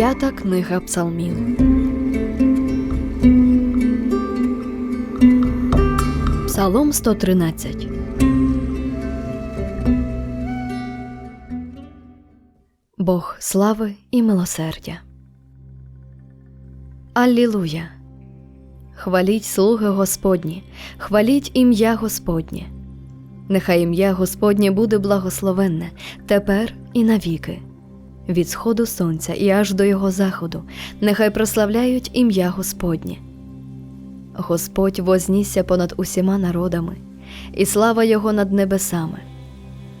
П'ята книга псалмів. Псалом 113. Бог слави і милосердя. Аллілуя. Хваліть слуги Господні, хваліть ім'я Господнє. Нехай ім'я Господнє буде благословенне тепер і навіки. Від сходу сонця і аж до його заходу, нехай прославляють ім'я Господнє. Господь вознісся понад усіма народами, і слава Його над небесами.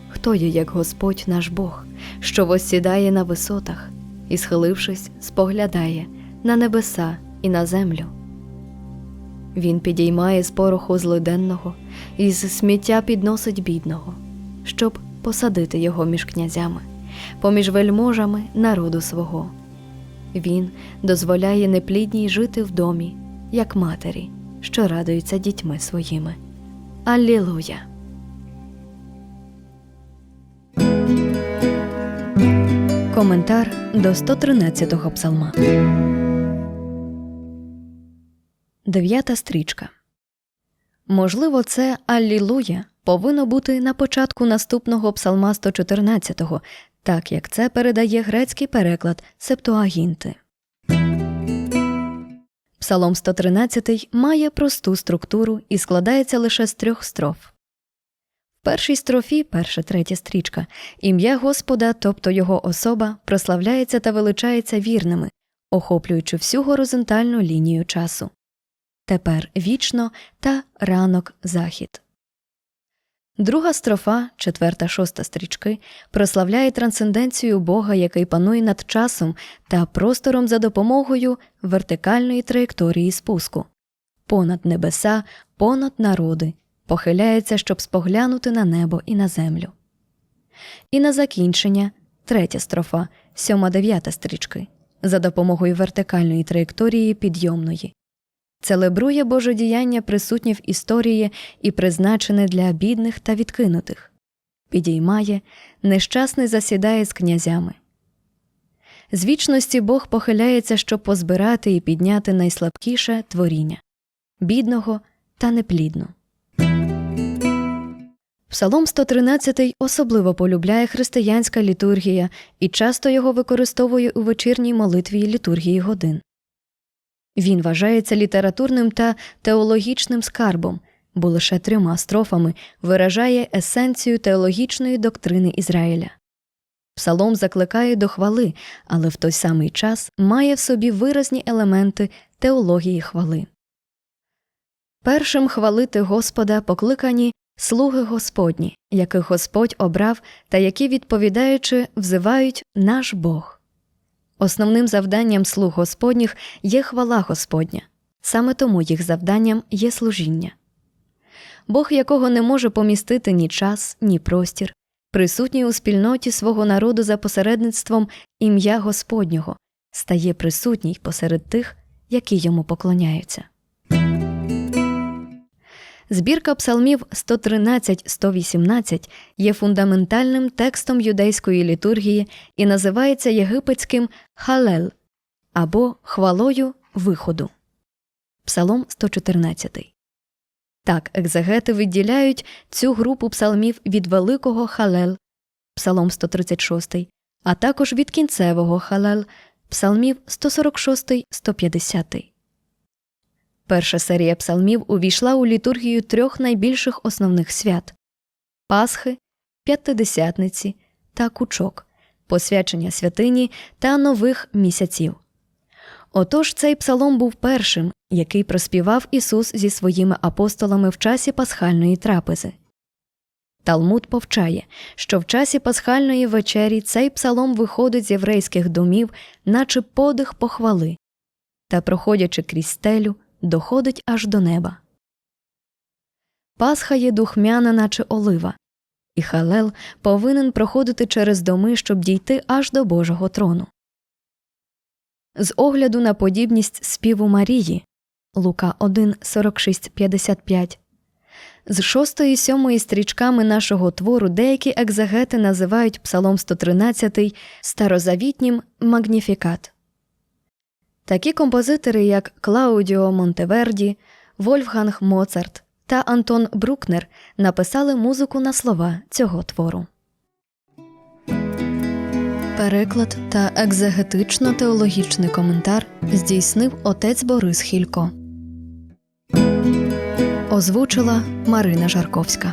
Хто є, як Господь наш Бог, що воссідає на висотах і, схилившись, споглядає на небеса і на землю. Він підіймає з пороху злиденного і з сміття підносить бідного, щоб посадити його між князями, поміж вельможами народу свого. Він дозволяє неплідній жити в домі, як матері, що радуються дітьми своїми. Аллілуя! Коментар до 113-го псалма. Дев'ята стрічка. Можливо, це Аллілуя повинно бути на початку наступного псалма 114-го, так як це передає грецький переклад Септуагінти. Псалом 113 має просту структуру і складається лише з трьох строф. В першій строфі, перша третя стрічка, ім'я Господа, тобто його особа, прославляється та величається вірними, охоплюючи всю горизонтальну лінію часу. Тепер вічно та ранок захід. Друга строфа, четверта шоста стрічки, прославляє трансценденцію Бога, який панує над часом та простором за допомогою вертикальної траєкторії спуску. Понад небеса, понад народи, похиляється, щоб споглянути на небо і на землю. І на закінчення третя строфа, сьома дев'ята стрічки, за допомогою вертикальної траєкторії підйомної. Целебрує божодіяння присутні в історії і призначене для бідних та відкинутих. Підіймає, нещасний засідає з князями. З вічності Бог похиляється, щоб позбирати і підняти найслабкіше творіння бідного та неплідну. Псалом 113 особливо полюбляє християнська літургія і часто його використовує у вечірній молитві літургії годин. Він вважається літературним та теологічним скарбом, бо лише трьома строфами виражає есенцію теологічної доктрини Ізраїля. Псалом закликає до хвали, але в той самий час має в собі виразні елементи теології хвали. Першим хвалити Господа покликані слуги Господні, яких Господь обрав та які, відповідаючи, взивають наш Бог. Основним завданням слуг Господніх є хвала Господня, саме тому їх завданням є служіння. Бог, якого не може помістити ні час, ні простір, присутній у спільноті свого народу за посередництвом ім'я Господнього, стає присутній посеред тих, які йому поклоняються. Збірка псалмів 113-118 є фундаментальним текстом юдейської літургії і називається єгипетським халел або хвалою виходу. Псалом 114. Так, екзегети виділяють цю групу псалмів від великого халел Псалом 136, а також від кінцевого халел псалмів 146-150. Перша серія псалмів увійшла у літургію трьох найбільших основних свят Пасхи, П'ятидесятниці та Кучок, посвячення святині та нових місяців. Отож цей псалом був першим, який проспівав Ісус зі своїми апостолами в часі пасхальної трапези. Талмуд повчає, що в часі пасхальної вечері цей псалом виходить з єврейських домів, наче подих похвали, та, проходячи крізь стелю, доходить аж до неба. Пасха є духмяна, наче олива, і халел повинен проходити через доми, щоб дійти аж до Божого трону. З огляду на подібність співу Марії Лука 1, 46, 55 з шостої сьомої стрічками нашого твору деякі екзегети називають Псалом 113 старозавітнім магніфікат, Такі композитори, як Клаудіо Монтеверді, Вольфганг Моцарт та Антон Брукнер написали музику на слова цього твору. Переклад та екзегетично-теологічний коментар здійснив отець Борис Хілько. Озвучила Марина Жарковська.